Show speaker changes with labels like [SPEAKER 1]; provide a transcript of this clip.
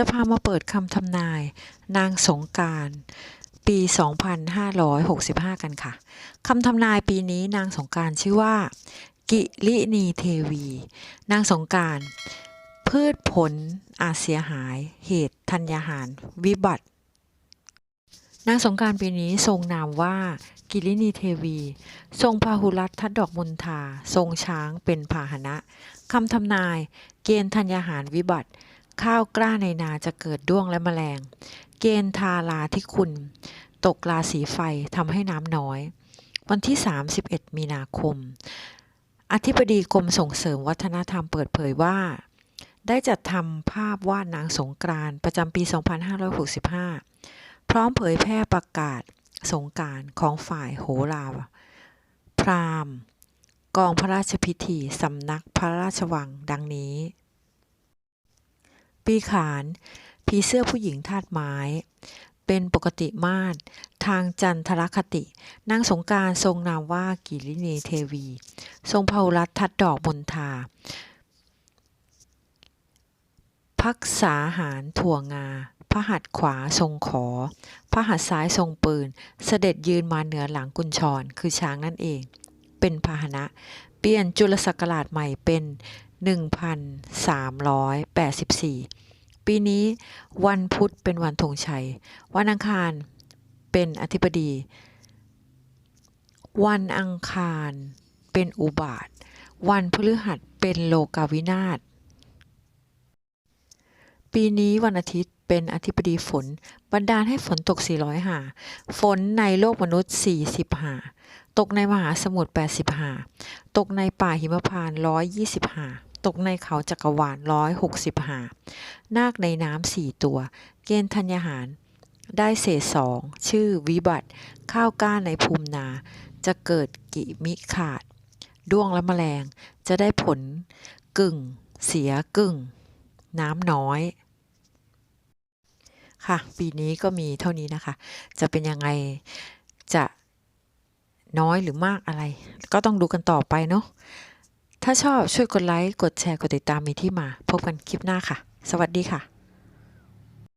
[SPEAKER 1] จะพามาเปิดคำทำนาย นางสงการปี 2565 กันค่ะคำทำนายปีนี้นางสงการชื่อว่า กิลินีเทวี นางสงการพืชผลอาจเสียหาย เหตุธัญญาหาร วิบัติ นางสงการปีนี้ทรงนามว่ากิลินีเทวี ทรงพาหุรัตทัดดอกมณฑาทรงช้างเป็นพาหนะคำทำนาย เกณฑ์ธัญญาหารวิบัติ ข้าวกล้าในนาจะเกิดด้วงและแมลง เกณฑ์ทาราที่คุณ ตกราศีไฟทำให้น้ำน้อย วันที่ 31 มีนาคม อธิบดีกรมส่งเสริมวัฒนธรรมเปิดเผยว่า ได้จัดทำภาพวาดนางสงกรานประจำปี 2565 พร้อมเผยแพร่ประกาศสงการของฝ่ายโหราพราหมณ์ กองพระราชพิธีสำนักพระราชวังดังนี้ ปีขานผีเสื้อผู้หญิงธาตุไม้ เป็นปกติมาศทางจันทรคติ นางสงการทรงนามว่ากิริเนเทวี ทรงพาหุรัตทัดดอกมณฑาพักษาหารถั่วงา พระหัตถ์ขวาทรงขอ พระหัตถ์ซ้ายทรงปืน เสด็จยืนมาเหนือหลังกุญชร คือช้างนั่นเอง เป็นพาหนะ เปลี่ยนจุลศักราชใหม่เป็น 1,384 ปีนี้วันพุธเป็นวันธงชัย วันอังคารเป็นอธิบดี วันอังคารเป็นอุบาท วันพฤหัสเป็นโลกาวินาศ ปีนี้วันอาทิตย์เป็นอธิบดีฝน บันดาลให้ฝนตก 400 หา ฝนในโลกมนุษย์ 40 หา ตกในมหาสมุทร 80 หา ตกในป่าหิมพานต์120 หา ตกในเขาจักรวาล160หกสิบหา นาคในน้ำสี่ตัว เกณฑ์ธัญญาหาร ได้เศษสองชื่อวิบัติ ข้าวกล้าในภูมินา จะเกิดกิมิขาด ด้วงและแมลง จะได้ผลกึ่ง เสียกึ่ง น้ำน้อย ค่ะ ปีนี้ก็มีเท่านี้นะคะ จะเป็นยังไงจะน้อยหรือมากอะไร ก็ต้องดูกันต่อไปเนาะ ถ้าชอบช่วยกดไลค์ กดแชร์ กดติดตามมีที่มา พบกันคลิปหน้าค่ะ สวัสดีค่ะ